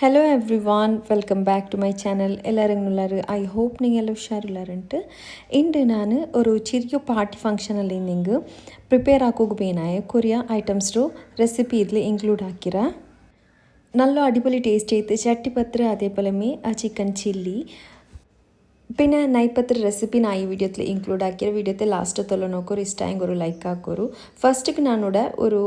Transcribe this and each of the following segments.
Hello everyone welcome back to my channel എല്ലാവരും ഉള്ളത് I hope നിങ്ങൾ എല്ലാം ഉഷാറുള്ളാറുണ്ട് ഇന്ന് ഞാൻ ഒരു ചെറിയ പാർട്ടി ഫംഗ്ഷനല്ലേ നിങ്ങൾ പ്രിപ്പയർ ആക്കുക പേനായ കൊറിയ ഐറ്റംസ് ടു റെസിപ്പി ഇതിൽ ഇൻക്ലൂഡ് ആക്കിയ നല്ല അടിപൊളി ടേസ്റ്റ് ചെയ്ത് ചട്ടിപ്പത്ര അതേപോലെ മീ ആ ചിക്കൻ ചില്ലി പിന്നെ നൈപ്പത്ര റെസിപ്പി റെസിപ്പിനാ ഈ വീഡിയോത്തിൽ ഇൻക്ലൂഡ് ആക്കിയ വീഡിയോത്തെ ലാസ്റ്റ് തൊള്ളു നോക്കൂ ഇഷ്ടമായി ഒരു ലൈക്ക് ആക്കൂ. ഫസ്റ്റ് ഞാനൂടെ ഒരു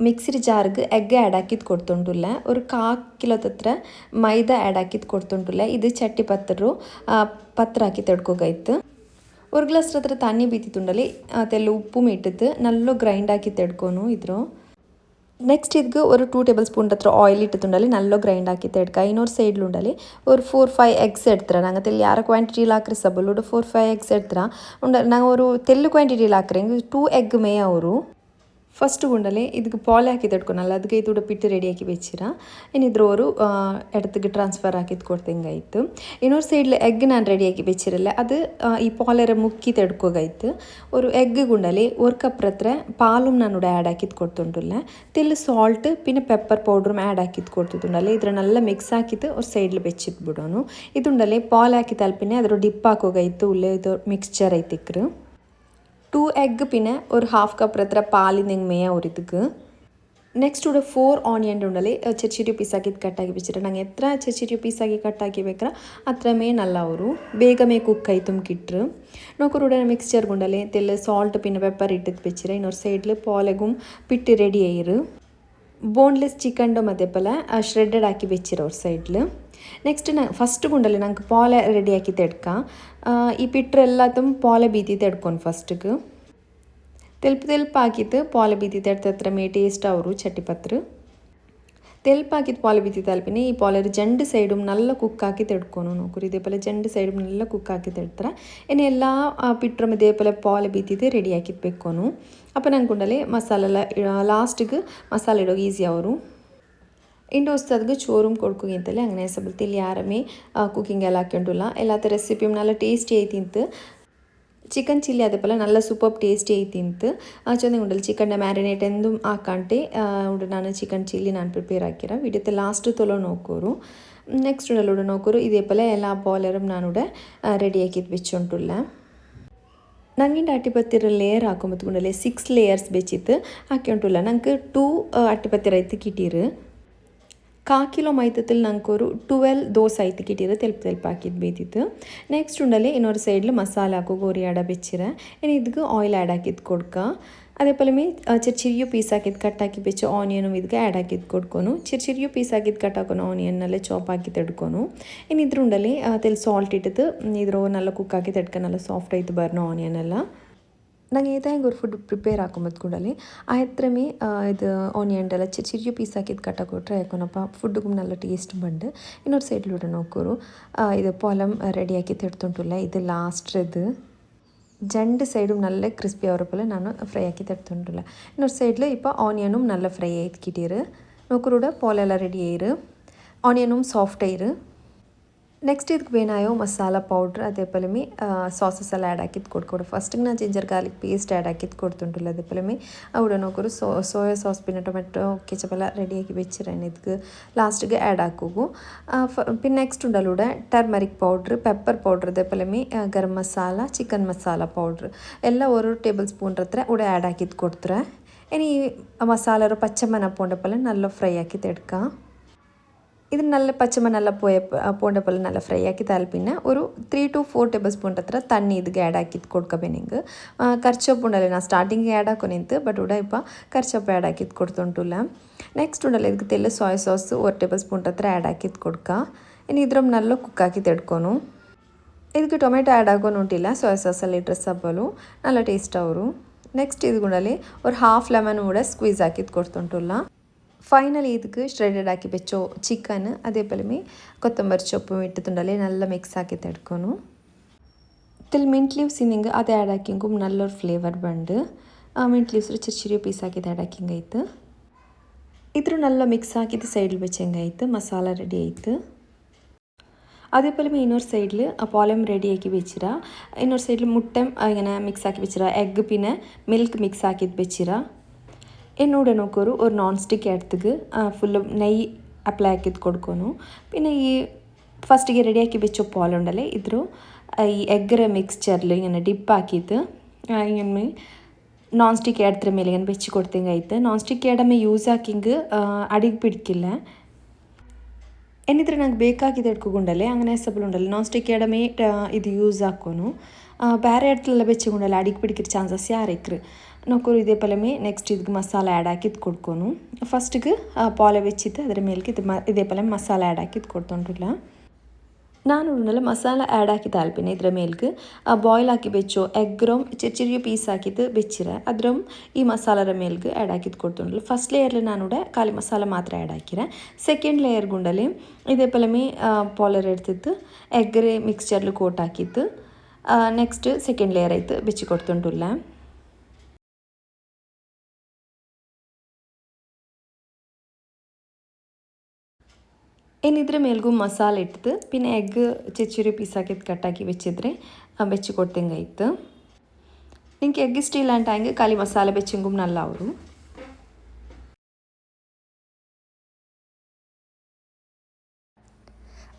മിക്സിയുടെ ജാർക്ക് എഗ്ഗ് ആഡ് ആക്കിയത് കൊടുത്തോണ്ടില്ല ഒരു കാ കിലോ തത്ര ಮೈದಾ ಆ್ಯಡ್ ಹಾಕಿದ್ದು ಕೊಡ್ತುಂಟುಲ್ಲ ಇದು ಚಟ್ಟಿ ಪತ್ತರು ಪತ್ರ ಹಾಕಿ ತೆಡ್ಕೋಗೈತು ഒരു ഗ്ലാസ് ಹತ್ರ ತಣ್ಣಿ ಬೀತಿತ್ತುಂಡಲ್ಲಿ ಅದೆಲ್ಲ ಉಪ್ಪು ಇಟ್ಟಿದ್ದು നല്ല ಗ್ರೈಂಡ್ ಹಾಕಿ ತೆಡ್ಕೊನು ಇದ್ರು ನೆಕ್ಸ್ಟ್ ಇದಕ್ಕೆ ഒരു ಟೂ ಟೇಬಲ್ ಸ್ಪೂನ್ ಹತ್ರ ಆಯಿಲ್ ಇಟ್ಟಿತ್ತುಂಡಲ್ಲಿ നല്ല ಗ್ರೈಂಡ್ ಹಾಕಿ ತೆಡ್ಕ ಇನ್ನೊರು ಸೈಡ್ಲು ಉಂಡಲ್ಲಿ ഒരു ಫೋರ್ ಫೈವ್ ಎಗ್ಸ್ ಎಡ್ತರ ನಂಗೆ ತೆಲ್ಲಿ ಯಾರ ಕ್ವಾಂಟಿಟಿಲಿ ಹಾಕ್ರಿ ಸಬಲ್ಲು ಫೋರ್ ಫೈವ್ ಎಗ್ಸ್ ಎಡ್ತರ ಉಂಡ ನಂಗೆ ഒരു ತೆಲ್ಲು ಕ್ವಾಂಟಿಟಿಲಿ ಹಾಕ್ರೆ ಟೂ ಎಗ್ ಮೇ ಅವರು ಫಸ್ಟ್ ಗುಂಡಲೇ ಇದಕ್ಕೆ ಪಾಲ್ ಹಾಕಿ ತಡ್ಕೊನಲ್ಲ ಅದಕ್ಕೆ ಇದು ಪಿಟ್ಟು ರೆಡಿ ಹಾಕಿ ಬೆಚ್ಚಿರ ಏನಿದ್ರು ಅವರು ಎಡತ್ತಿಗೆ ಟ್ರಾನ್ಸ್ಫರ್ ಹಾಕಿದ್ ಕೊಡ್ತಂಗಾಯ್ತು ಇನ್ನೊಂದು ಸೈಡ್ಲ ಎಗ್ ನಾನು ರೆಡಿ ಹಾಕಿ ಬೆಚ್ಚಿರಲ್ಲ ಅದು ಈ ಪಾಲರ ಮುಕ್ಕಿ ತಡ್ಕೋಗಾಯ್ತು ஒரு எக்கு குண்டலி ஒரு கப் ரத்திர பாலும் நானோட ஆட் ஆக்கித் கொடுத்துட்டுள்ள தில்லு சால்ட்டு பின்ன பெப்பர் பவுடரும் ஆட் ஆக்கித் கொடுத்துட்டுண்டல்லே இதில் நல்லா மிக்ஸ் ஆக்கித்து ஒரு சைடில் வச்சிட்டு ಬಿಡೋನು ಇದುಂಡಲ್ಲಿ ಪಾಲ್ ಹಾಕಿ ತಲುಪಿನೇ ಅದರ ಡಿಪ್ ಹಾಕೋಗೈತು ಉಳ್ಳೆ ಇದು ಮಿಕ್ಸ್ಚರ್ ಐತಿಕ್ರು ടു എഗ്ഗ് പിന്നെ ഒരു ഹാഫ് കപ്പ് ಹತ್ರ ಪಾಲಿ ನಿಂಗೆ ಮೇಯ ಉರಿದಕ್ಕೆ ನೆಕ್ಸ್ಟ್ ഇവിടെ ಫೋರ್ ಆನಿಯನ್ ಉಂಡಲ್ಲಿ ಚೆರ್ಚಿರಿ ಪೀಸಾಕಿದ್ದು ಕಟ್ಟಾಕಿ ಬೆಚ್ಚಿರ ನಂಗೆ ಎತ್ರ ಚೆರ್ಚಿರಿ ಪೀಸಾಗಿ ಕಟ್ಟಾಕಿ ಬೇಕ್ರ ಅತ್ರ ಮೇ ನಲ್ಲ ಅವರು ಬೇಗ ಮೇ ಕುಕ್ ಆಯ್ತು ಕಿಟ್ರು ನೋಕರು ಉಡ ಮಿಕ್ಸ್ಚರ್ ಗುಂಡಲ್ಲಿ ತೆಲ್ಲ ಸಾಲ್ಟ್ ಪಿನ್ನ ಪೆಪ್ಪರ್ ಇಟ್ಟಿದ್ದು ಬೆಚ್ಚಿರ ಇನ್ನೊರು ಸೈಡ್ಲು ಪಾಲೆಗುಂ ಪಿಟ್ಟು ರೆಡಿ ಆಯಿರು போன்லெஸ் சிக்கன்டும் அதே போல் ஷ்ரெட்டட் ആക്കി വെച്ചിരും ഒരു സൈഡിൽ ನೆಕ್ಸ್ಟ್ ನ ಫಸ್ಟ್ ಗುಂಡಲ್ಲಿ ನಂಗೆ ಪಾಲ ರೆಡಿ ಹಾಕಿ ತೆಡ್ಕ ಈ ಪಿಟ್ರ್ ಎಲ್ಲಾತು ಪಾಲ ಬೀತಿ ತೆಡ್ಕೊಂಡು ಫಸ್ಟ್ಗೆ ತೆಲ್ಪ ತೆಲ್ಪ ಹಾಕಿತ್ತು ಪಾಲ ಬೀತಿ ತೆಡ್ತತ್ರ ಮೇ ಟೇಸ್ಟ್ ಅವರು ಚಟ್ಟಿ ಪತ್ರ ತೆಲ್ಪಾಕಿದ ಪಾಲು ಬಿದ್ದಿತ್ತು ಅಲ್ಪಿನಿ ಈ ಪಾಲರು ಜಂಡು ಸೈಡು ನಲ್ಲ ಕುಕ್ಕಾಕಿ ತೆಡ್ಕೊನು ನೋಕರು ಇದೇಪೋಲೆ ಜಂಡು ಸೈಡು ನಲ್ಲ ಕುಕ್ಕಾಕಿ ತೆಡ್ತಾರ ഇനി എല്ലാ പിട്ടറും ഇതേപോലെ പോല ബീത്തിയിട്ട് റെഡിയാക്കി വെക്കണു അപ്പം ഞങ്ങൾക്കുണ്ടല്ലേ മസാല ലാസ്റ്റിക്ക് മസാല ഇടുക ഈസി ആവും ಇಂಡು ಹೊಸದಾದ್ಗೆ ಚೋರುಮ್ ಕೊಡ್ಕೋಗಿಂತಲೇ ಅಂಗನೇ ಸಬಲ್ತಿಲಿ ಯಾರಮೇ ಕುಕಿಂಗ್ ಎಲ್ಲ ಹಾಕ್ಯೊಂಡುಲ್ಲ ಎಲ್ಲಾತ ರೆಸಿಪಿಮ್ನೆಲ್ಲ ಟೇಸ್ಟಿ ಐತಿ ಚಿಕನ್ ಚಿಲ್ಲಿ ಅದಪ್ಪಲ್ಲ ನಲ್ಲ ಸೂಪರ್ ಟೇಸ್ಟಿ ಐತಿಂತು ಚಂದ ಉಂಡಲ್ಲಿ ಚಿಕನ್ನ ಮ್ಯಾರಿನೇಟ್ ಎಂದು ಹಾಕಂಟೆ ಉಂಡು ನಾನು ಚಿಕನ್ ಚಿಲ್ಲಿ ನಾನು ಪ್ರಿಪೇರ್ ಹಾಕಿರ ವಿಡಿಯೋತೆ ಲಾಸ್ಟ್ ತೊಲೋ ನೋಕೋರು ನೆಕ್ಸ್ಟ್ ഉണ്ടല്ലോ നോക്കൊരു ഇതേപോലെ എല്ലാ ബോലറും ഞാനിവിടെ റെഡിയാക്കി വെച്ചോണ്ടുള്ള ನಂಗಿಂದ ಅಟ್ಟಿಪತ್ತಿರ ಲೇಯರ್ ಹಾಕೊಂಬತ್ಕೊಂಡಲ್ಲೇ ಸಿಕ್ಸ್ ಲೇಯರ್ಸ್ ಬೆಚ್ಚಿತ್ತು ಹಾಕೊಂಡುಲ್ಲ ನಂಗೆ ಟೂ ಅಟ್ಟಿಪತ್ತಿರ ಐತಿ ಕಿಟ್ಟಿರು ಕಾ ಕಿಲೋ ಮೈತದಲ್ಲಿ ನಂಗೊಂರು ಟ್ವೆಲ್ ದೋಸೆ ಆಯ್ತು ಕಿಟ್ಟಿರ ತೆಲ್ಪ ತೆಲ್ಪಾಕಿದ್ದು ಬೇಯ್ತಿತ್ತು ನೆಕ್ಸ್ಟ್ ಉಂಡಲ್ಲಿ ಇನ್ನೊರು ಸೈಡಿൽ ಮಸಾಲ ಹಾಕು ಗೋರಿ ಆಡ ಬೆಚ್ಚಿರ ಇನ್ನು ಇದಕ್ಕೆ ಆಯಿಲ್ ಆ್ಯಡ್ ಹಾಕಿದ್ದು ಕೊಡ್ಕ അതേപോലെമേ ചെറിയ പീസ് ആക്കിയത് കട്ടാക്കി വെച്ച് ഓനിയനും ഇതിക്ക് ആഡ് ആക്കിയത് കൊടുക്കുന്നു. ചെറിയ പീസ് ആക്കിയത് കട്ടാക്കുന്നു ഓനിയൻ നല്ല ചോപ്പ് ആക്കി തെടുക്കുന്നു. ഇനി ഇതിലുണ്ടല്ലേ അതിൽ സോൾട്ട് ഇട്ടിട്ട് ഇതിൽ നല്ല കുക്കാക്കി തെടുക്കാൻ നല്ല സോഫ്റ്റ് ആയിട്ട് വരണം ഓനിയനെല്ലാം ನಂಗೆ ಏತ ಹೆಂಗೆ ಅವ್ರು ಫುಡ್ ಪ್ರಿಪೇರ್ ಹಾಕೊಂಬತ್ತು ಕೂಡಲಿ ಆಯ್ತ್ರಮಿ ಇದು ಆನಿಯನ್ ಎಲ್ಲ ಚಿರ್ಚಿರಿಯು ಪೀಸ್ ಹಾಕಿದ್ದು ಕಟ್ಟ ಕೊಟ್ಟರೆ ಯಾಕೋನಪ್ಪ ಫುಡ್ ಗುಮ್ನೆಲ್ಲ ಟೇಸ್ಟ್ ಬಂಡು ಇನ್ನೊಂದು ಸೈಡ್ಲು ಇಡೋಣ ಹೋಗ್ಕೋರು ಇದು ಪೊಲಮ್ ರೆಡಿ ಹಾಕಿ ತಿಡ್ತುಂಟುಲ್ಲ ಇದು ಲಾಸ್ಟ್ ಇದು ஜண்டு சைடும் நல்ல கிறிஸ்பியாக வரப்போல் நான் ஃப்ரை ஆக்கி தடுத்துட்டுல இன்னொரு சைடில் இப்போ ஆனியனும் நல்லா ஃப்ரை ஆக்கிட்டிரு நோக்கரோட போலெல்லாம் ரெடி ஆயிரு ஆனியனும் சாஃப்ட் ஆயிரு ನೆಕ್ಸ್ಟ್ ಇದಕ್ಕೆ ಏನಾಯೋ ಮಸಾಲ ಪೌಡ್ರ್ ಅದೇ ಪಲಮಿ ಸಾಸಸ್ ಎಲ್ಲ ಆ್ಯಡ್ ಹಾಕಿದ್ದು ಕೊಡ್ಕೊಡು ಫಸ್ಟಿಗೆ ನಾನು ಜಿಂಜರ್ ಗಾರ್ಲಿಕ್ ಪೇಸ್ಟ್ ಆ್ಯಡ್ ಹಾಕಿದ್ದು ಕೊಡ್ತುಂಟಿಲ್ಲ ಅದೇ ಪಲಮಿ ಅವಡನೊಕ್ಕರು ಸೋ ಸೋಯಾ ಸಾಸ್ ಪಿನ್ನ ಟೊಮೆಟೊ ಕೆಚಪ್ ಎಲ್ಲ ರೆಡಿಯಾಗಿ വെച്ചിരാണ് ಇದಕ್ಕೆ ലാസ്റ്റിಗೆ ആഡ് ആക്കുകു പിന്നെ നെക്സ്റ്റ് ഉണ്ടല്ലൂടെ ടർമറിക് പൗഡർ പെപ്പർ പൗഡർ അതേപോലെ ഗരം മസാല ചിക്കൻ മസാല പൗഡർ എല്ലാം ഓരോ ടേബിൾ സ്പൂൺ അത്ര ഇവിടെ ആഡ് ആക്കിയത് കൊടുത്തേ ഇനി മസാല ഒരു പച്ചമന പോണ്ടപ്പോലെ നല്ല ഫ്രൈ ആക്കി എടുക്കാം ഇത് നല്ല പച്ചമ, നല്ല പോയ പോണ്ട പോലെ നല്ല ഫ്രൈ ആക്കി താൽ പിന്നെ ഒരു three to four tablespoon അത്ര തണ്ണി ഇത് ആഡാക്കി കൊടുക്കാം എനിക്ക് കർച്ചപ്പ് ഉണ്ടല്ലോ, ഞാൻ സ്റ്റാർട്ടിങ് ആഡാക്കും എനിക്ക് ಬಟ್ ಉಡ ಇಪ್ಪ ಕರ್ಚಪ್ಪ ಆ್ಯಡ್ ಹಾಕಿದ್ ಕೊಡ್ತುಂಟುಲ್ಲ ನೆಕ್ಸ್ಟ್ ಉಂಡಲ್ಲ ಇದಕ್ಕೆ ತೆಲ್ಲ ಸಾಯ್ ಸಾಸ್ ಒರ್ ಟೇಬಲ್ ಸ್ಪೂನ್ ಹತ್ರ ಆ್ಯಡ್ ಹಾಕಿದ್ ಕೊಡ್ಕ ಇನ್ನು ಇದ್ರ ನಲ್ಲ ಕುಕ್ ಹಾಕಿ ತೆಡ್ಕೊನು ಇದಕ್ಕೆ ಟೊಮೆಟೊ ಆ್ಯಡ್ ಆಗೋನು ಉಂಟಿಲ್ಲ ಸಾಯ್ ಸಾಸಲ್ಲಿ ಡ್ರೆಸ್ ಹಬ್ಬಲು ನಲ್ಲ ಟೇಸ್ಟ್ ಅವರು ನೆಕ್ಸ್ಟ್ ಇದು ಗುಂಡಲ್ಲಿ ಒಂದು ಹಾಫ್ ಲೆಮನ್ ಕೂಡ ಸ್ಕ್ವೀಸ್ ಹಾಕಿದ್ ಕೊಡ್ತುಂಟುಲ್ಲ ഫൈനലി இதுக்கு ஷ்ரெடட் ആക്കി വെച്ചോ சிக்கன் അതേപോലെമേ കൊത്തമ്പരി ചൊപ്പും ഇട്ടിട്ടുണ്ടല്ലേ നല്ല മിക്സ് ആക്കി തെടുക്കണം ഇതിൽ മിന്റ് ലീവ്സ് നിങ്ങൾ അത് ആഡ് ആക്കിയെങ്കും നല്ലൊരു ഫ്ലേവർ ബണ്ട് ആ മിന്റ് ലീവ്സ് ഒരു ചെറിയ ചെറിയ പീസാക്കി ആഡ് ആക്കിയെങ്കയ്ത്ത് ഇത്ര നല്ല മിക്സ് ആക്കി സൈഡിൽ വെച്ചെങ്കയ്ത്ത് മസാല റെഡി ആയിട്ട്. അതേപോലെ ഇന്നൊരു സൈഡിൽ പോലം റെഡിയാക്കി വെച്ചിര ഇന്നൊരു സൈഡിൽ മുട്ടം ഇങ്ങനെ മിക്സ് ആക്കി വെച്ചിര എഗ്ഗ് പിന്നെ മിൽക്ക് മിക്സ് ആക്കി വെച്ചിര എന്നോട് നോക്കൊരു ഒരു നോൺ സ്റ്റിക്ക് എടുത്തക്ക് ഫുള്ള് നെയ് അപ്ലൈ ആക്കി കൊടുക്കുന്നു. പിന്നെ ഈ ഫസ്റ്റ് റെഡി ആക്കി വെച്ച പോലുണ്ടല്ലേ ഇതൊരു ഈ എഗ്ഗ് മിക്സ്ചറിൽ ഇങ്ങനെ ഡിപ്പാക്കിയിട്ട് ഇങ്ങനെ നോൺ സ്റ്റിക്ക് എടുത്ത മേലെ ഇങ്ങനെ വെച്ച് കൊടുത്തേ കഴിത്ത് നോൺ സ്റ്റിക്ക് എടമേ യൂസ് ആക്കിങ്ക് അടി പിടിക്കില്ല. എന്നിത്ര ನಂಗೆ ബേക്കാക്കി ಎಡ್ಕೊಂಡಲ್ಲೇ അങ്ങനെ ಸಬಲ್ ಉಂಡಲ್ಲ ನಾನ್ ಸ್ಟಿಕ್ ಎಡಮೇ ಇದು ಯೂಸ್ ಹಾಕೋನು ಬೇರೆ ಎಡ್ತಲೆಲ್ಲ ಬೆಚ್ಚಗೊಂಡಲ್ಲ ಅಡಿಗೆ ಪಿಡಿಕಿರ ചാൻസസ് ಯಾರಿಕ್ರು ನೊಕ್ಕರು ಇದೇ ಪಲಮೆ ನೆಕ್ಸ್ಟ್ ಇದಕ್ಕೆ ಮಸಾಲ ಆ್ಯಡ್ ಹಾಕಿದ್ದು ಕೊಡ್ಕೊನು ಫಸ್ಟ್ಗೆ ಪಾಲೆ ಬೆಚ್ಚಿತ್ತು ಅದರ ಮೇಲ್ಗೆ ಇದು ಮ ಇದೇ ಪಲ ಮಸಾಲ ಆ್ಯಡ್ ಹಾಕಿದ್ದು ಕೊಡ್ತೊಂಡ್ರಲ್ಲ ನಾನು ಉಂಡಲ್ಲ ಮಸಾಲ ಆ್ಯಡ್ ಹಾಕಿ ತಾಲ್ಪಿನ ಇದರ ಮೇಲ್ಗೆ ಬಾಯ್ಲ್ ಹಾಕಿ ಬೆಚ್ಚೋ ಎಗ್ರಮ್ ಚಿರಿ ಚಿರಿಯ ಪೀಸ್ ಹಾಕಿದ್ದು ಬೆಚ್ಚಿರ ಅದ್ರಮ್ ಈ ಮಸಾಲರ ಮೇಲ್ಗೆ ಆ್ಯಡ್ ಹಾಕಿದ್ದು ಕೊಡ್ತೊಂಡ್ಲು ಫಸ್ಟ್ ಲೇಯರ್ಲಿ ನಾನು ಖಾಲಿ ಮಸಾಲ ಮಾತ್ರ ಆ್ಯಡ್ ಹಾಕಿರ ಸೆಕೆಂಡ್ ಲೇಯರ್ ಗುಂಡಲ್ಲಿ ಇದೇ ಪಲಮೆ ಪಾಲರ್ ಎಡ್ತಿತ್ತು ಎಗ್ರೆ ಮಿಕ್ಸ್ಚರ್ಲು ಕೋಟ್ ಹಾಕಿತ್ತು ನೆಕ್ಸ್ಟ್ ಸೆಕೆಂಡ್ ಲೇಯರ್ ಆಯ್ತು ಬೆಚ್ಚಿ ಕೊಡ್ತೊಂಡುಲ್ಲ ಏನಿದ್ರೆ ಮೇಲ್ಗೂ ಮಸಾಲೆ ಇಟ್ಟದು പിന്നെ ಎಗ್ ಚಿಚ್ಚುರಿ ಪೀಸ್ ಹಾಕಿದ್ದು ಕಟ್ಟಾಕಿ ಬೆಚ್ಚಿದ್ರೆ ಬೆಚ್ಚಿ ಕೊಡ್ತಂಗಾಯ್ತು ನಿಂಗೆ ಎಗ್ ಇಷ್ಟ ಇಲ್ಲ ಅಂತ ಖಾಲಿ ಮಸಾಲೆ ಬೆಚ್ಚಿಂಗುಮ್ ನಲ್ಲ ಅವರು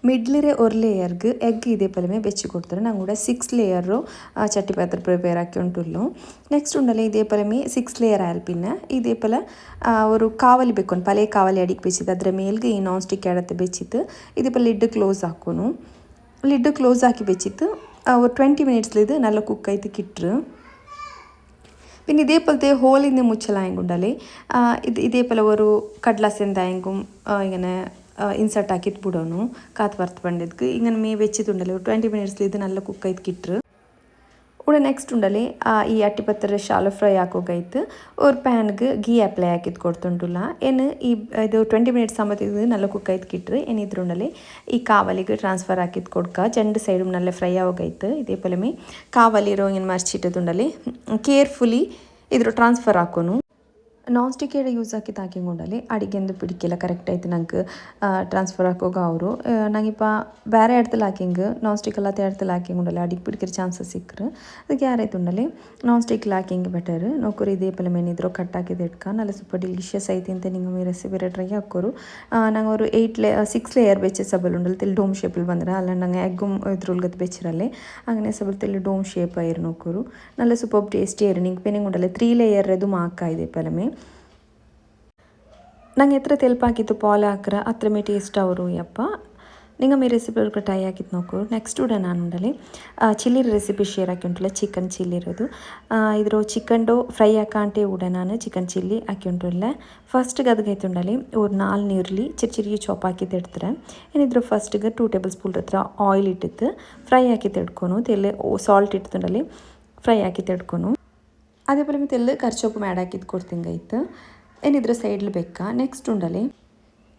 ಮಿಡ್ಲಿರೆ ഒരു ಲೇಯರ್ಗೆ ಎಗ್ ಇದೇ ಪಲಮೆ ಬೆಚ್ಚಿ ಕೊಡ್ತಾರೆ ನಂಗೆ ಕೂಡ ಸಿಕ್ಸ್ ಲೇಯರು ಚಟ್ಟಿ ಪಾತ್ರ ಪ್ರಿಪೇರ್ ಹಾಕಿ ಉಂಟುಲ್ಲು ನೆಕ್ಸ್ಟ್ ಉಂಡಲೆ ಇದೇ ಪಲಮೆ ಸಿಕ್ಸ್ ಲೇಯರ್ ಆಯಲ್ ಪಿನ್ನ ಇದೇ ಪಲ ಅವರು ಕಾವಲಿ ಬೆಕ್ಕೊಂಡು ಪಲೆ ಕಾವಲಿ ಅಡಿಗೆ ಬೆಚ್ಚಿದ್ದು ಅದರ ಮೇಲ್ಗೆ ಈ ನಾನ್ ಸ್ಟಿಕ್ ಎಡತ್ತೆ ಬೆಚ್ಚಿತ್ತು ಇದೇ ಪಲ ಲಿಡ್ ಕ್ಲೋಸ್ ಹಾಕೋನು ಲಿಡ್ ಕ್ಲೋಸ್ ಹಾಕಿ ಬೆಚ್ಚಿತ್ತು ஒரு டுவெண்ட்டி மினிட்ஸ்லேருந்து நல்லா குக் ஆயிட்டு கிட்டுரு പിന്നെ ഇതേപോലത്തെ ഹോളിന്ന് മുച്ചലായെങ്കിൽ ഉണ്ടല്ലേ ഇത് ഇതേപോലെ ഒരു കടലാസെന്തായെങ്കും ഇങ്ങനെ ഇൻസർട്ട് ആക്കിയിട്ട് ಬಿಡೋನು ಕಾತು ಬರ್ತು ಬಂದಿದ್ದಕ್ಕೆ ಹಿಂಗೆ ಮೇ വെച്ചിട്ടുണ്ടല്ലോ ಟ್ವೆಂಟಿ ಮಿನಿಟ್ಸ್ಲಿ ಇದು നല്ല ಕುಕ್ ಆಯ್ತು ಕಿಟ್ರು ಉಡ ನೆಕ್ಸ್ಟ್ ಉಂಡಲೆ ಈ ಅಟ್ಟಿಪತ್ತರ ಶಾಲು ಫ್ರೈ ಹಾಕೋಗೈತು ஒரு ಪ್ಯಾನ್ಗೆ ಗೀ ಅಪ್ಲೈ ಹಾಕಿದ್ದು ಕೊಡ್ತುಂಟುಲ್ಲ ಏನು ಈ ಇದು ಟ್ವೆಂಟಿ ಮಿನಿಟ್ಸ್ ಸಂಬತ್ತು ಇದು നല്ല ಕುಕ್ ಆಯ್ತು ಕಿಟ್ರು ಏನಿದ್ರುಂಡಲೆ ಈ ಕಾವಲಿಗೆ ಟ್ರಾನ್ಸ್ಫರ್ ಹಾಕಿದ್ದು ಕೊಡ್ಕ ಜಂಡು ಸೈಡು നല്ല ಫ್ರೈ ಆಗೋಗೈತು ಇದೇ ಪಲಮೆ ಕಾವಲಿರೋ ಹಿಂಗೆ ಮರ್ಚಿಟ್ಟದುಂಡಲೆ ಕೇರ್ಫುಲಿ ಇದ್ರ ಟ್ರಾನ್ಸ್ಫರ್ ಹಾಕೋನು ನಾನ್ ಸ್ಟಿಕ್ ಎಡೆ ಯೂಸ್ ಹಾಕಿ ತಾಕಿಕೊಂಡಲ್ಲಿ ಅಡಿಗೆಂದು ಪಿಡಿಕಿಲ್ಲ ಕರೆಕ್ಟ್ ಆಯ್ತು ನಂಗೆ ಟ್ರಾನ್ಸ್ಫರ್ ಹಾಕೋಗ ಅವರು ನಂಗಿಪ್ಪ ಬೇರೆ ಎಡ್ತಲ್ಲಿ ಹಾಕಿಂಗ್ ನಾನ್ ಸ್ಟಿಕ್ ಎಲ್ಲ ಎಡ್ತಲ್ಲಿ ಹಾಕಿಕೊಂಡಲ್ಲಿ ಅಡಿಗೆ ಪಿಡಿಕಿರ ಚಾನ್ಸಸ್ ಸಿಕ್ಕರು ಅದಕ್ಕೆ ಯಾರಾಯ್ತು ಉಂಡಲ್ಲಿ ನಾನ್ ಸ್ಟಿಕ್ ಹಾಕಿಂಗ್ ಬೆಟರ್ ನೋಕರು ಇದೇ ಪಲ ಮೇನಿದ್ರು ಕಟ್ ಹಾಕಿದ್ದು ಇಟ್ಕ ನಲ್ಲ ಸೂಪರ್ ಡಿಲಿಷಿಯಸ್ ಐತಿ ಅಂತ ನಿಂಗೆ ಮೀ ರೆಸಿಪಿ ಟ್ರೈ ಹಾಕೋರು ನಂಗೆ ಅವರು ಏಯ್ಟ್ ಲೇ ಸಿಕ್ಸ್ ಲೇಯರ್ ಬೆಚ್ಚೆ ಸಬಲ್ ಉಂಡಲ್ಲಿ ತಿಲ್ಲಿ ಡೋಮ್ ಶೇಪಲ್ಲಿ ಬಂದ್ರೆ ಅಲ್ಲ ನಂಗೆ ಎಗ್ಗು ಇದ್ರೊಳಗತ್ತು ಬೆಚ್ಚಿರಲ್ಲೇ അങ്ങനെ ಸಬಲ್ ತಿಲ್ಲಿ ಡೋಮ್ ಶೇಪ್ ಆಯಿರು ನೋಕರು നല്ല ಸೂಪರ್ ಟೇಸ್ಟಿ ಆಯಿರು ನಿಂಗೆ ಪೇನಿಂಗ್ ಉಂಡಲ್ಲ ತ್ರೀ ಲೇಯರ್ ಅದು ಮಾಕ ಇದೆ ಪಲಮೆ ನಂಗೆ ಎತ್ರ ತೆಲ್ಪಾಕಿತ್ತು ಪಾಲ್ ಹಾಕ್ರ ಅತ್ರ ಮೇ ಟೇಸ್ಟ್ ಅವರು, ಯಪ್ಪ. ನಿಂಗೆ ಮೇ ರೆಸಿಪಿ ಅವ್ರಿಗೆ ಟ್ರೈ ಹಾಕಿದ್ದು ನೋಕು ನೆಕ್ಸ್ಟ್ ಕೂಡ ನಾನು ಉಂಡಲಿ ಚಿಲ್ಲಿ ರೆಸಿಪಿ ಶೇರ್ ಹಾಕಿ ಚಿಕನ್ ಚಿಲ್ಲಿ ಇರೋದು. ಇದ್ರ ಚಿಕನ್ಡು ಫ್ರೈ ಹಾಕಾಂಟೇ ಉಡ ನಾನು ಚಿಕನ್ ಚಿಲ್ಲಿ ಹಾಕಿ ಉಂಟಲ್ಲ. ಫಸ್ಟ್ಗೆ ಗದಗೈತುಂಡಲಿ ಒಂದು ನಾಲ್ ನೀರುಳ್ಳಿ ಚಿರಿ ಚಿರಿಗೆ ಚಾಪ್ ಹಾಕಿ ತೆಡ್ತಾರೆ ಏನಿದ್ರು ಫಸ್ಟ್ಗೆ ಟೂ ಟೇಬಲ್ ಸ್ಪೂನ್ ಹತ್ರ ಆಯಿಲ್ ಇಟ್ಟಿತ್ತು ಫ್ರೈ ಹಾಕಿ ತೆಡ್ಕೊನು ತೆಲ್ಲೆ ಸಾಲ್ಟ್ ಇಟ್ಟುಂಡಲಿ ಫ್ರೈ ಹಾಕಿ ತೆಡ್ಕೊನು ಅದೇ ಪರಿ ಮತ್ತೆ ಕರ್ಚೋಪು ಮ್ಯಾಡ್ ಹಾಕಿದ್ದು ಕೊಡ್ತಿಂಗಾಯ್ತು ಏನಿದ್ರೆ ಸೈಡ್ಲಿ ಬೇಕಾ? ನೆಕ್ಸ್ಟ್ ಉಂಡಲಿ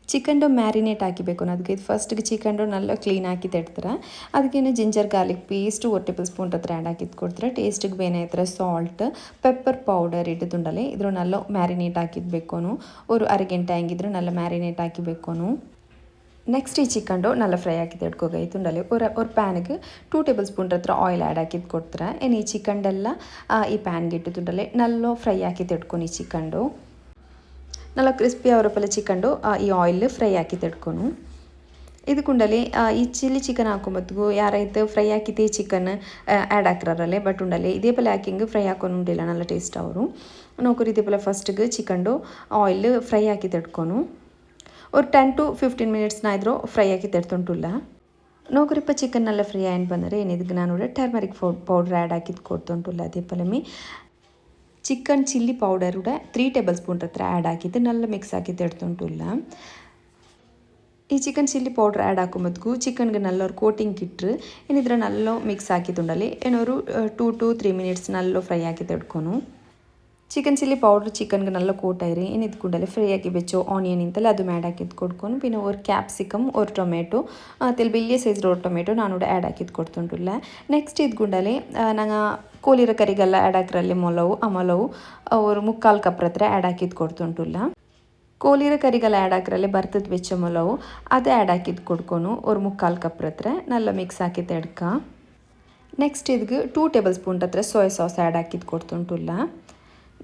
ಚಿಕನ್ ಡೋ ಮ್ಯಾರಿನೇಟ್ ಹಾಕಿಬೇಕು ಅದಕ್ಕೆ ಇದು ಫಸ್ಟ್ಗೆ ಚಿಕನ್ ಡೋ ನಲ್ಲ ಕ್ಲೀನ್ ಹಾಕಿ ತೆಡ್ತಾರೆ ಅದಕ್ಕೇನು ginger garlic paste one tablespoon ಹತ್ರ ಆ್ಯಡ್ ಹಾಕಿದ್ ಕೊಡ್ತಾರೆ ಟೇಸ್ಟಿಗೆ ಬೇನೆ ಹತ್ರ ಸಾಲ್ಟ್ ಪೆಪ್ಪರ್ ಪೌಡರ್ ಇಟ್ಟದುಂಡಲೆ ಇದ್ರ ನಲ್ಲ ಮ್ಯಾರಿನೇಟ್ ಹಾಕಿದ್ಬೇಕೋನು ಅವರು ಅರ್ಗೆಂಟ ಹೆಂಗಿದ್ರು ನಲ್ಲ ಮ್ಯಾರಿನೇಟ್ ಹಾಕಿಬೇಕೋನು ನೆಕ್ಸ್ಟ್ ಈ ಚಿಕನ್ ಡೋ ನಲ್ಲ ಫ್ರೈ ಹಾಕಿದ್ದು ಎಡ್ಕೋಗೈತು ಉಂಡಲ್ಲಿ. ಅವ್ರ ಅವ್ರ ಪ್ಯಾನ್ಗೆ ಟೂ ಟೇಬಲ್ ಸ್ಪೂನ್ ಹತ್ರ ಆಯಿಲ್ ಆ್ಯಡ್ ಹಾಕಿದ್ದು ಕೊಡ್ತಾರೆ ಏನು ಈ ಚಿಕನ್ಡೆಲ್ಲ ಈ ಪ್ಯಾನ್ಗೆ ಇಟ್ಟು ತುಂಡಲೆ ನಲ್ಲೋ ಫ್ರೈ ಹಾಕಿ ತೆಡ್ಕೊಂಡು ಈ ಚಿಕನ್ಡು நல்லா ಕ್ರಿಸ್ಪಿಯಾಗಿರೋ ಪಲ್ಲ ಚಿಕಂಡು ಈ ಆಯಿಲ್ ಫ್ರೈ ಹಾಕಿ ತೆಡ್ಕೊನು ಇದಕ್ಕುಂಡಲಿ ಈ ಚಿಲ್ಲಿ ಚಿಕನ್ ಹಾಕೊಂಬತ್ತಿಗೂ ಯಾರಾಯ್ತು ಫ್ರೈ ಹಾಕಿದ್ದೆ ಚಿಕನ್ ಆ್ಯಡ್ ಹಾಕ್ರಾರಲ್ಲೇ ಬಟ್ ಉಂಡಲಿ ಇದೇ ಪಲ್ಲ ಹಾಕಿಂಗ್ ಫ್ರೈ ಹಾಕೊಂಡು ಉಂಡಿಲ್ಲ ನಲ್ಲ ಟೇಸ್ಟ್ ಅವರು ನೌಕರಿ ಇದೇ ಪಲ್ಲ ಫಸ್ಟ್ಗೆ ಚಿಕಂಡು ಆಯಿಲ್ ಫ್ರೈ ಹಾಕಿ ತೆಡ್ಕೊನು ಅವ್ರು ಟೆನ್ ಟು ಫಿಫ್ಟೀನ್ ಮಿನಿಟ್ಸ್ನ ಇದ್ರೂ ಫ್ರೈ ಹಾಕಿ ತೆಡ್ತುಂಟುಲ್ಲ ನೋಕರಿಪ್ಪ ಚಿಕನ್ನೆಲ್ಲ ಫ್ರೈ ಆಯ್ತು ಬಂದರೆ ಏನಿದಕ್ಕೆ ನಾನು ಟರ್ಮರಿಕ್ ಫೌಡ್ ಪೌಡ್ರ್ ಆ್ಯಡ್ ಹಾಕಿದ್ದು ಕೊಡ್ತುಂಟುಲ್ಲ ಅದೇ ಪಲಮಿ ಚಿಕನ್ ಚಿಲ್ಲಿ ಪೌಡರ್ ಕೂಡ ತ್ರೀ ಟೇಬಲ್ ಸ್ಪೂನ್ ಹತ್ರ ಆ್ಯಡ್ ಹಾಕಿದ್ದು നല്ല ಮಿಕ್ಸ್ ಹಾಕಿದ್ದು ಎಡ್ತುಂಟುಲ್ಲ ಈ chicken chilli powder add ಹಾಕೊಂಬದ್ಕು ಚಿಕನ್ಗೆ ನಲ್ಲೊರು coating ಇಟ್ಟರು ಏನಿದ್ರೆ ನಲ್ಲೋ ಮಿಕ್ಸ್ ಹಾಕಿದ್ದುಂಡಲ್ಲಿ ಏನೋರು ಟೂ ಟು ತ್ರೀ ಮಿನಿಟ್ಸ್ ನಲ್ಲೋ ಫ್ರೈ ಹಾಕಿ ತೆಡ್ಕೊನು ಚಿಕನ್ ಚಿಲ್ಲಿ ಪೌಡ್ರ್ ಚಿಕನ್ಗೆ ನಲ್ಲ ಕೂಟಾಯಿರಿ ಏನು ಇದ್ಕೊಂಡಲ್ಲಿ ಫ್ರೈ ಆಗಿ ಬೆಚ್ಚು ಆನಿಯನ್ ಇಂತಲ್ಲ ಅದು ಮ್ಯಾಡ್ ಹಾಕಿದ್ ಕೊಡ್ಕೊಂಡು ಪಿನ್ನು ಅವ್ರ ಕ್ಯಾಪ್ಸಿಕಮ್ ಅವ್ರ ಟೊಮೆಟೊ ತಿಲ್ ಬಿಲ್ಲಿಯ ಸೈಜ್ ರೋಡ್ ಟೊಮೆಟೊ ನಾನು ಕೂಡ ಆ್ಯಡ್ ಹಾಕಿದ್ ಕೊಡ್ತೊಂಡಿಲ್ಲ. ನೆಕ್ಸ್ಟ್ ಇದ್ಕೊಂಡಲ್ಲಿ ನಂಗೆ ಕೋಲಿರ ಕರಿಗೆಲ್ಲ ಆ್ಯಡ್ ಹಾಕಿರಲ್ಲಿ ಮೊಲವು, ಅಮಲವು ಅವರು ಮುಕ್ಕಾಲು ಕಪ್ರ ಹತ್ರ ಆ್ಯಡ್ ಹಾಕಿದ್ ಕೊಡ್ತೊಂಡಿಲ್ಲ. ಕೋಲಿರ ಕರಿಗೆಲ್ಲ ಆ್ಯಡ್ ಹಾಕಿರಲ್ಲೇ ಬರ್ತದ ಬೆಚ್ಚ ಮೊಲವು, ಅದು ಆ್ಯಡ್ ಹಾಕಿದ್ ಕೊಡ್ಕೊನು. ಅವ್ರ ಮುಕ್ಕಾಲು ಕಪ್ರ ಹತ್ರ ನಲ್ಲ ಮಿಕ್ಸ್ ಹಾಕಿ ಎಡ್ಕ ನೆಕ್ಸ್ಟ್ ಇದ್ಗೆ ಟೂ ಟೇಬಲ್ ಸ್ಪೂನ್ ಹತ್ರ ಸೋಯಾ ಸಾಸ್ ಆ್ಯಡ್ ಹಾಕಿದ್ ಕೊಡ್ತೊಂಟುಲ್ಲ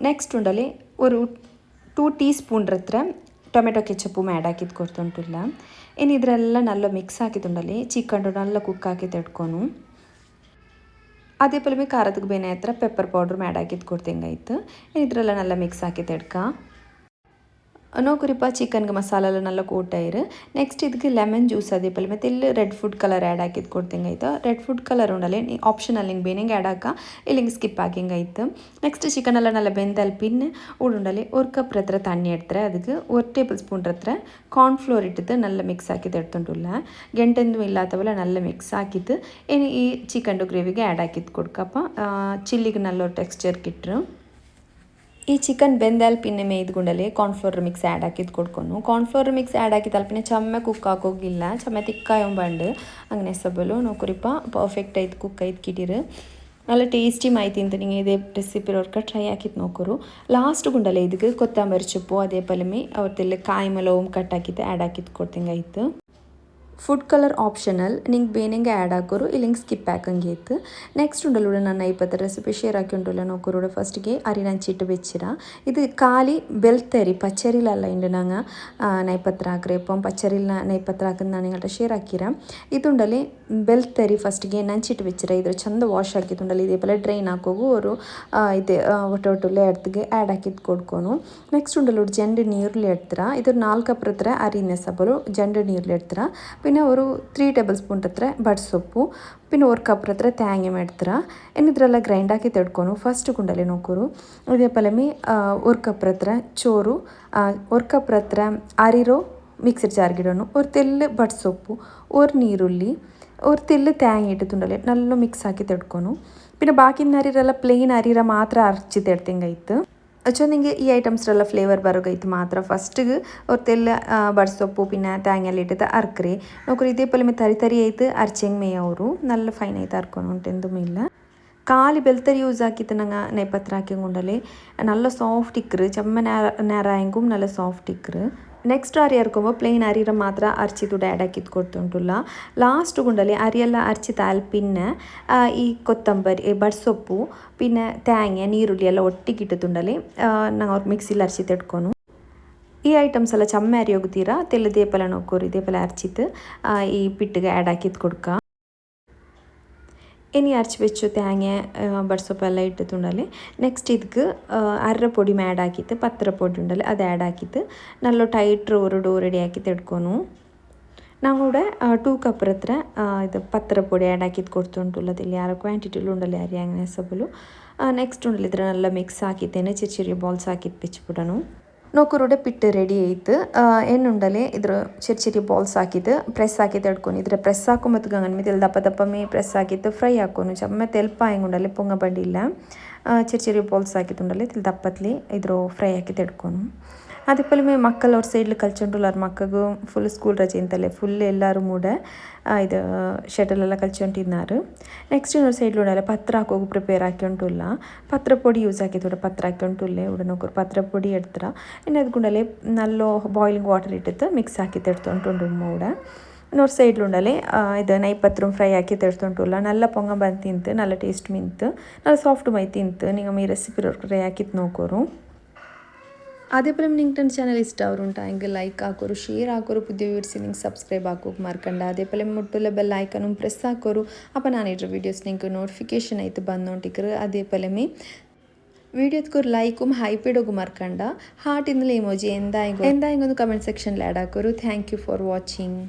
ನೆಕ್ಸ್ಟ್ ಉಂಡಲಿ ಒಂದು ಟೂ ಟೀ ಸ್ಪೂನ್ ಹತ್ರ ಟೊಮೆಟೊ ಕೆಚಪ್ಪು ಆ್ಯಡ್ ಹಾಕಿದ್ದು ಕೊಡ್ತುಂಟಿಲ್ಲ. ಇನ್ನು ಇದರೆಲ್ಲ ನಲ್ಲ ಮಿಕ್ಸ್ ಹಾಕಿದ್ದುಂಡಲ್ಲಿ ಚಿಕನ್ ನಲ್ಲ ಕುಕ್ ಹಾಕಿ ತೆಡ್ಕೊನು ಅದೇ ಪಲ್ಮೆ ಖಾರದಕ್ಕೆ ಬೇನೆ ಹತ್ರ ಪೆಪ್ಪರ್ ಪೌಡ್ರ್ ಮ್ಯಾಡ್ ಹಾಕಿದ್ದು ಕೊಡ್ತೇಂಗಾಯ್ತು. ಇದರೆಲ್ಲ ನಲ್ಲ ಮಿಕ್ಸ್ ಹಾಕಿ ತೆಡ್ಕ. ನೋಕುರಿಪ ಚಿಕನ್ಗೆ ಮಸಾಲೆಲ್ಲ ನಲ್ಲ ಕೂಟಾಯಿರು ನೆಕ್ಸ್ಟ್ ಇದಕ್ಕೆ ಲೆಮನ್ ಜ್ಯೂಸ್ ಅದೇ ಪಲ್ಲೆ ಮತ್ತು ಇಲ್ಲಿ ರೆಡ್ ಫುಡ್ ಕಲರ್ ಆ್ಯಡ್ ಹಾಕಿದ್ದು ಕೊಡ್ತೇಂಗಾಯ್ತು ರೆಡ್ ಫುಡ್ ಕಲರ್ ಉಂಡಲೆ ನೀ ಆಪ್ಷನಲ್ ಹಿಂಗೆ ಬೇನೆಂಗೆ ಆ್ಯಡ್ ಹಾಕ ಇಲ್ಲಿಂಗೆ ಸ್ಕಿಪ್ ಹಾಕಿಂಗಾಯ್ತು ನೆಕ್ಸ್ಟ್ ಚಿಕನ್ ಎಲ್ಲ ನಲ್ಲ ಬೆಂದಲ್ ಪಿನ್ ಉಡುಂಡಲೆ ஒரு ಕಪ್ ಹತ್ರ ತಣ್ಣಿ ಇಡ್ತಾರೆ ಅದಕ್ಕೆ ஒரு ಟೇಬಲ್ ಸ್ಪೂನ್ ಹತ್ರ ಕಾರ್ನ್ಫ್ಲೋರ್ ಇಟ್ಟಿದ್ದು ನಲ್ಲ ಮಿಕ್ಸ್ ಹಾಕಿದ್ದು ಎಡ್ತುಂಟುಲ್ಲ ಗೆಂಟೆಂದು ಇಲ್ಲಾತವಲ್ಲ ನಲ್ಲ ಮಿಕ್ಸ್ ಹಾಕಿದ್ದು ಏನು ಈ ಚಿಕನ್ ಗ್ರೇವಿಗೆ ಆ್ಯಡ್ ಹಾಕಿದ್ದು ಕೊಡ್ಕಪ್ಪ ಚಿಲ್ಲಿಗೆ ನಲ್ಲ ಟೆಕ್ಸ್ಚರ್ ಕಿಟ್ರು ಈ ಚಿಕನ್ ಬೆಂದಲ್ಪ ಇನ್ನೇ ಮೇಯ್ದ ಗುಂಡಲಿ ಕಾರ್ನ್ಫ್ಲೋರ್ ಮಿಕ್ಸ್ ಆ್ಯಡ್ ಹಾಕಿದ್ ಕೊಡ್ಕೊನು ಕಾರ್ನ್ಫ್ಲೋರ್ ಮಿಕ್ಸ್ ಆ್ಯಡ್ ಹಾಕಿದ ತಲ್ಪಿನ ಚಮ್ಮೆ ಕುಕ್ ಹಾಕೋಗಿಲ್ಲ ಚಮ್ಮೆ ತಿಕ್ಕ ಎಂಬಂಡ್ ಹಂಗೆ ನೆಸಬಲು ನೋಕುರಿಪ ಪರ್ಫೆಕ್ಟ್ ಆಯ್ತು ಕುಕ್ ಆಯ್ತು ಕಿಟೀರ್. ಅಲ್ಲ ಟೇಸ್ಟಿ ಮಾಹಿತಿ ಅಂತ ನಿಂಗೆ ಇದೇ ರೆಸಿಪಿ ಅವ್ರಕ ಟ್ರೈ ಹಾಕಿದ್ ನೋಕರು ಲಾಸ್ಟ್ ಗುಂಡಲೆ ಇದಕ್ಕೆ ಕೊತ್ತಂಬರಿ ಚೊಪ್ಪು, ಅದೇ ಪಲ್ಮಿ, ಅವತ್ತಿಲ್ಲ ಕಾಯಿ ಮಲ ಓಮ್ ಕಟ್ ಹಾಕಿದ್ದೆ ಆ್ಯಡ್ ಹಾಕಿದ್ ಕೊಡ್ತಿಂಗೈತು ಫುಡ್ ಕಲರ್ ಆಪ್ಷನಲ್ ನಿಂಗೆ ಬೇನೆಂಗೆ ಆ್ಯಡ್ ಹಾಕೋರು ಇಲ್ಲಿಂಗೆ ಸ್ಕಿಪ್ ಹಾಕಂಗೆ ಇತ್ತು. ನೆಕ್ಸ್ಟ್ ಉಂಡಲ್ಲೂಡ ನನ್ನ ಇಪ್ಪತ್ತು ರೆಸಿಪಿ ಶೇರ್ ಹಾಕಿ ಉಂಟಲ್ಲ ನೋಕೋರೋಡ ಫಸ್ಟ್ಗೆ ಅರಿ ನಂಚಿಟ್ಟು ಬೆಚ್ಚಿರ. ಇದು ಖಾಲಿ ಬೆಲ್ತೇರಿ ಪಚ್ಚರಿಲಲ್ಲ ಇಂಡು ನಂಗೆ ನೈಪತ್ರ ಇಪ್ಪಂ ಪಚ್ಚರಿಲ್ಲ ನೈಪತ್ರ ಹಾಕಿದ್ ನಾನು ಇಟ್ಟ ಶೇರ್ ಹಾಕಿರ. ಇದುಂಡಲ್ಲಿ ಬೆಲ್ತೇರಿ ಫಸ್ಟ್ಗೆ ನಂಚಿಟ್ಟು ಬೆಚ್ಚಿರ. ಇದ್ರ ಚಂದ ವಾಶ್ ಹಾಕಿದ್ದುಂಡಲ್ಲಿ ಇದೇ ಪಲ್ಲ ಡ್ರೈನ್ ಹಾಕೋಗು. ಅವರು ಇದೆ ಒಟ್ಟು ಒಟ್ಟು ಲೇಡ್ತಿಗೆ ಆ್ಯಡ್ ಹಾಕಿದ್ದು ಕೊಡ್ಕೊನು. ನೆಕ್ಸ್ಟ್ ಉಂಡಲ್ಲೂಡು ಜಂಡು ನೀರುಳ್ಳಿ ಎಡ್ತಿರ. ಇದ್ರ ನಾಲ್ಕು ಅಪ್ರತ್ರ ಅರಿನೆ ಸಬರು ಜಂಡು ನೀರುಳ್ಳಿ ಎಡ್ತಿರ. ಪಿನ್ನ ಅವರು ತ್ರೀ ಟೇಬಲ್ ಸ್ಪೂನ್ ಹತ್ರ ಬಡ್ ಪಿನ್ನ ಅವ್ರ ಕಪ್ ಹತ್ರ ತ್ಯಾಂಗಿ ಮಾಡ್ತೀರ? ಇನ್ನು ಗ್ರೈಂಡ್ ಹಾಕಿ ತಡ್ಕೊಂಡು ಫಸ್ಟ್ ಕುಂಡಲಿ ನೋಕೂರು ಇದೇ ಪಲಮಿ ಅವ್ರ ಕಪ್ ಹತ್ರ ಚೋರು ಅವ್ರ ಕಪ್ ಹತ್ರ ಆರಿರೋ ಮಿಕ್ಸರ್ ಜಾರ್ ಗಿಡೋಣ ಅವ್ರ ತೆಲ್ಲ ಬಡ್ ಸೊಪ್ಪು ಅವ್ರ ನೀರುಳ್ಳಿ ಅವ್ರ ತೆಲ್ಲ ತ್ಯಾಂಗಿ ಇಟ್ಟು ತುಂಡಲಿ ಮಿಕ್ಸ್ ಹಾಕಿ ತಡ್ಕೊಂಡು ಪಿನ್ನ ಬಾಕಿನ ಅರಿರೆಲ್ಲ ಪ್ಲೇನ್ ಅರಿರ ಮಾತ್ರ ಅರ್ಚಿ ತಡ್ತಿಂಗೈತು ಸೊ ನಿಮಗೆ ಈ ಐಟಮ್ಸ್ರೆಲ್ಲ ಫ್ಲೇವರ್ ಬರೋಗೈತು ಮಾತ್ರ ಫಸ್ಟಿಗೆ ಅವ್ರ ತೆಲ್ಲ ಬಡ್ಸೊಪ್ಪು ಪಿನ್ನ ತೇಂಗೆಲ್ಲ ಇಟ್ಟಿದ್ದ ಅರ್ಕ್ರಿ ನೋಕ್ರಿ ಇದೇಪಲ್ಲಿ ಮೇ ತರಿ ತರಿ ಐತೆ ಅರ್ಚೆಂಗ್ ಮೇ ಅವರು ನಲ್ಲ ಫೈನ್ ಐತೆ ಅರ್ಕೊಂಡು ಉಂಟೆಂದುಮಿಲ್ಲ കാൽ ബെൽത്തരി യൂസ് ആക്കിയിട്ട് ഞങ്ങൾ നെയ്പത്രാക്കി കൊണ്ടല്ലേ നല്ല സോഫ്റ്റ് ഇക്കറ് ചെമ്മ നേരായെങ്കും നല്ല സോഫ്റ്റ് ഇക്കറ് ನೆಕ್ಸ್ಟ್ ಅರಿ ಹರ್ಕೊಂಬೋ ಪ್ಲೇನ್ ಅರಿರ ಮಾತ್ರ ಅರ್ಚಿದು ಡ್ಯಾಡಾಗಿ ಕಿತ್ಕೊಡ್ತುಂಟುಲ್ಲ. ಲಾಸ್ಟ್ ಗುಂಡಲ್ಲಿ ಅರಿಯೆಲ್ಲ ಅರ್ಚಿತಾಲ್ ಆಲ್ಪಿನ್ನ ಈ ಕೊತ್ತಂಬರಿ ಬಡ್ಸೊಪ್ಪು പിന്നെ ಒಟ್ಟಿಗೆ നീരുള്ളി എല്ലാം ഒട്ടിക്കിട്ടുണ്ടല്ലേ ഞങ്ങൾ മിക്സിയിൽ അരച്ചിട്ടെടുക്കണം ಈ ಐಟಮ್ಸ್ ಎಲ್ಲ ಚಮ್ಮೆ ಅರಿಯೋಗ್ತೀರಾ ತೆಲ್ಲ ದೇಪಲ ನೋಕ್ಕೋರಿ ದೇಪಲ ಅರ್ಚಿತ್ತು ಈ ಪಿಟ್ಟಿಗೆ ಆ್ಯಡ್ ಹಾಕಿದ್ ಕೊಡ್ಕ? ഇനി അരച്ച് വെച്ചു തേങ്ങ ബഡ്സൊപ്പെല്ലാം ഇട്ടിട്ടുണ്ടല്ലേ? നെക്സ്റ്റ് ഇതിക്ക് അരപ്പൊടി ആഡ് ആക്കിയിട്ട് പത്തരപ്പൊടി ഉണ്ടല്ലേ അത് ആഡ് ആക്കിയിട്ട് നല്ല ടൈറ്റ് ഒരു റെഡി ആക്കിയിട്ട് എടുക്കുന്നു ഞങ്ങളുടെ കപ്പ് കപ്പറത്ര ഇത് പത്തരപ്പൊടി ആഡ് ആക്കിയിട്ട് കൊടുത്തുകൊണ്ടുള്ളതില്ല ആ ക്വാണ്ടിറ്റിയിലുണ്ടല്ലേ അരി അങ്ങനെ സബലു നെക്സ്റ്റ് ഉണ്ടല്ലോ ഇത്ര നല്ല മിക്സ് ആക്കിയിട്ട് ചെറിയ ബോൾസ് ആക്കി വെച്ച് വിടണം. ನೋಕುರುಡೆ ಪಿಟ್ಟು ರೆಡಿ ಆಯ್ತು ಎಣ್ಣುಂಡಲೆ ಇದ್ರ ಚಿರಿ ಚಿರಿ ಬಾಲ್ಸ್ ಹಾಕಿದ್ದು ಪ್ರೆಸ್ ಹಾಕಿದ್ದು ಎಡ್ಕೊಂಡು ಇದ್ರ ಪ್ರೆಸ್ ಹಾಕೊಂಬತ್ತು ಗಂಗನ ಮೇಲೆ ದಪ್ಪ ದಪ್ಪ ಮೇ ಪ್ರೆಸ್ ಹಾಕಿದ್ದು ಫ್ರೈ ಹಾಕೋನು ಚಮ್ಮ ತೆಲ್ಪ ಹೆಂಗುಂಡಲೆ ಪೊಂಗ ಬಂಡಿಲ್ಲ ಚೆರಿ ಚೆರಿ ಬಾಲ್ಸ್ ಹಾಕಿತ್ತುಂಡಲ್ಲಿ ತಿಲ್ ದಪ್ಪತ್ಲಿ ಇದ್ರ ಫ್ರೈ ಹಾಕಿತ್ತು ಎಡ್ಕೊನು ಅದಪ್ಪಲ್ಲಿ ಮೇ ಮಕ್ಕಳು ಅವ್ರ ಸೈಡ್ಲಿ ಕಲ್ಚೊಂಡು ಅವ್ರ ಮಕ್ಕಗೂ ಫುಲ್ ಸ್ಕೂಲ್ ರಜೆ ಇಂತಲೇ ಫುಲ್ ಎಲ್ಲರೂ ಮೂಡ ಇದು ಶಟಲ್ ಎಲ್ಲ ಕಲ್ಚೊಂಡಿದ್ದಾರೆ ನೆಕ್ಸ್ಟ್ ಇನ್ನೊಂದು ಸೈಡ್ಲಿ ಉಡಲ್ಲ ಪತ್ರ ಹಾಕೋಗಿ ಪ್ರಿಪೇರ್ ಹಾಕ್ಯೊಂಟುಲ್ಲ ಪತ್ರ ಪೊಡಿ ಯೂಸ್ ಹಾಕಿತ್ತು ಉಡ ಪತ್ರ ಹಾಕ್ಯೊಂಟುಲ್ಲೇ ಉಡನೊಕ್ಕರು ಪತ್ರ ಪೊಡಿ ಎಡ್ತಾರ ಇನ್ನು ಅದಕ್ಕೂಡಲೇ ನಲ್ಲೋ ಬಾಯ್ಲಿಂಗ್ ವಾಟರ್ ಇಟ್ಟಿತ್ತು ಮಿಕ್ಸ್ ಹಾಕಿತ್ತು ಎಡ್ತೊಂಟು ಮೂಡ இன்னொரு சைடில் உண்டாலே இது நைப்பத்திரம் ಫ್ರೈ ಹಾಕಿ తెడుతుంటుల్ల ನಲ್ಲ ಪೊಂಗ ಬಂದು తింతు ನಲ್ಲ ಟೇಸ್ಟ್ మింతు ನಲ್ಲ ಸಾಫ್ಟ್ ಮೈ తింతు నీకు మీ ರೆಸಿಪಿ ಫ್ರೈ ಹಾಕಿತ್ತು ನೋಕೋರು ಅದೇ ಪ್ರೇಮ್ ನಿಂಗೆ ಟನ್ ಚಾನಲ್ ಇಷ್ಟ ಅವರು ಉಂಟು ಹಂಗೆ ಲೈಕ್ ಹಾಕೋರು ಶೇರ್ ಹಾಕೋರು, ಪುದ್ಯ ವಿವರಿಸಿ ನಿಂಗೆ ಸಬ್ಸ್ಕ್ರೈಬ್ ಹಾಕೋಕೆ ಮಾರ್ಕಂಡ. ಅದೇ ಪ್ರೇಮ್ ಮುಟ್ಟುಲ್ಲ ಬೆಲ್ ಐಕನ್ನು ಪ್ರೆಸ್ ಹಾಕೋರು. ಅಪ್ಪ ನಾನು ಇಟ್ರ ವೀಡಿಯೋಸ್ ನಿಂಗೆ ನೋಟಿಫಿಕೇಶನ್ ಆಯಿತು ಬಂದು ನೋಟಿಕ್ರು ಅದೇ ಪಲೇಮಿ ವೀಡಿಯೋದಕ್ಕೆ ಒಂದು ಲೈಕು ಹಾರ್ಟ್ ಮಾರ್ಕಂಡ. ಇಮೋಜಿ ಎಮೋಜಿ ಎಂದಾಯಿಗೂ ಒಂದು ಕಮೆಂಟ್ ಸೆಕ್ಷನ್ ಲ್ಯಾಡ್ ಹಾಕೋರು. Thank you for watching